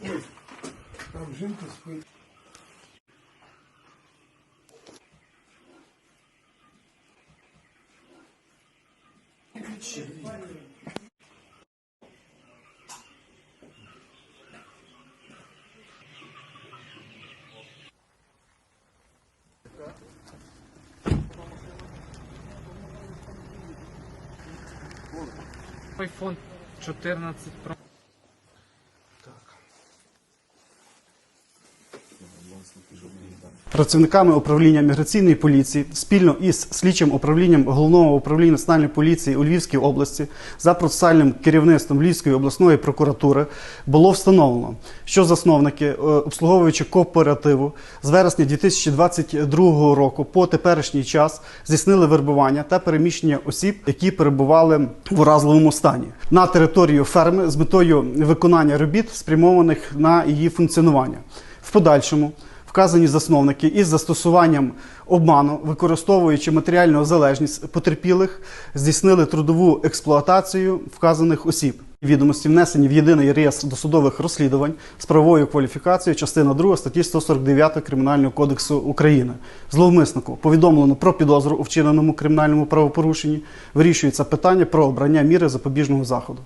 Там жінка спить. iPhone 14 Pro. Працівниками управління міграційної поліції спільно із слідчим управлінням головного управління національної поліції у Львівській області за процесуальним керівництвом Львівської обласної прокуратури було встановлено, що засновники, е, обслуговуючи кооперативу, з вересня 2022 року по теперішній час здійснили вербування та переміщення осіб, які перебували в уразливому стані на територію ферми з метою виконання робіт, спрямованих на її функціонування. В подальшому вказані засновники із застосуванням обману, використовуючи матеріальну залежність потерпілих, здійснили трудову експлуатацію вказаних осіб. Відомості внесені в єдиний реєстр досудових розслідувань з правовою кваліфікацією, частина 2 статті 149 Кримінального кодексу України. Зловмиснику повідомлено про підозру у вчиненому кримінальному правопорушенні. Вирішується питання про обрання міри запобіжного заходу.